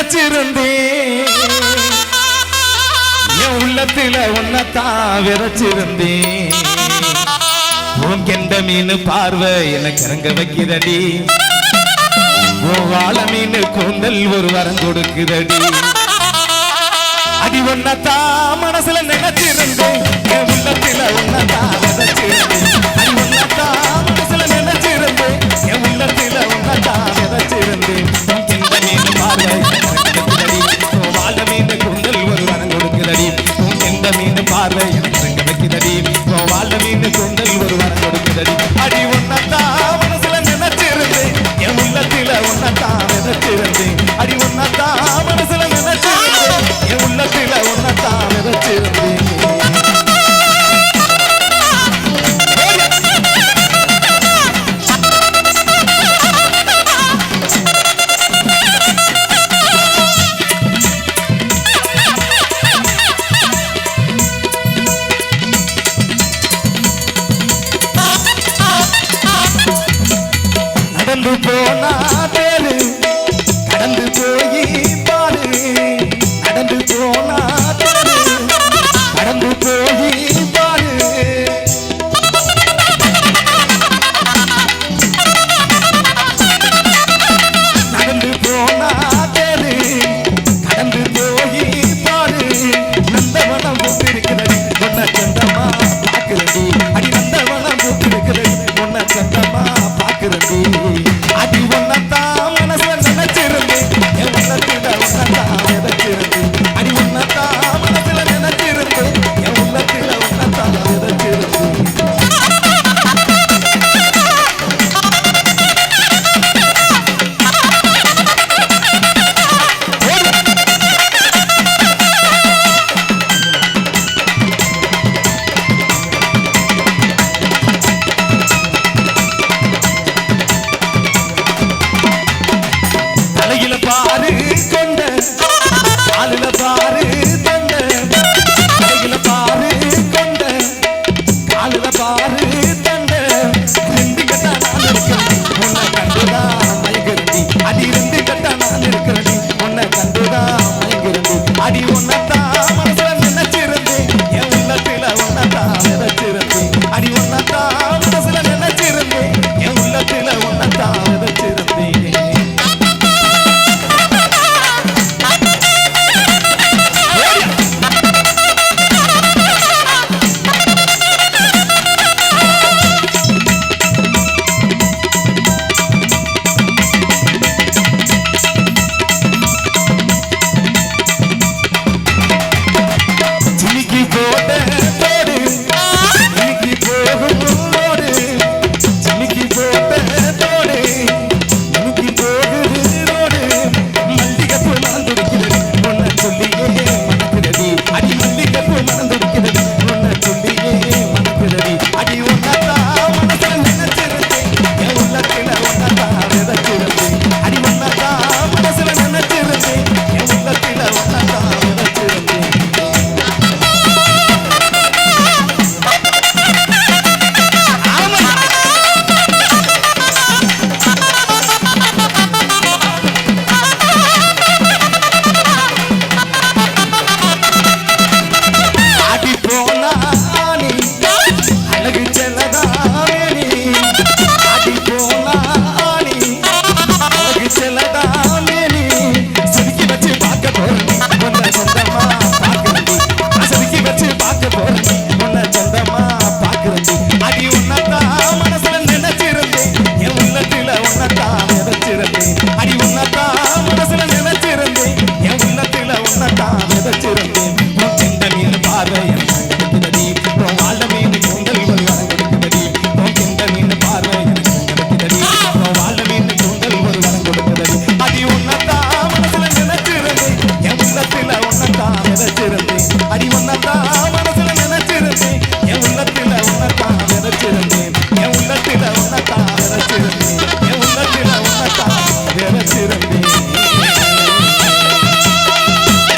விரைச்சிருந்தேன். என் உள்ளத்துல உன்னத்தான் விரைச்சிருந்தேன். உன் கெண்ட மீன் பார்வை எனக்கு இறங்க வைக்கிறடி. வாழ மீன் கூந்தல் ஒரு வரம் கொடுக்குதடி. அடி ஒன்னத்தா மனசுல நினைச்சிருந்தேன். என் உள்ளத்துல உன்னதா விதைச்சிருந்தேன் அடி ஒன்னத்தா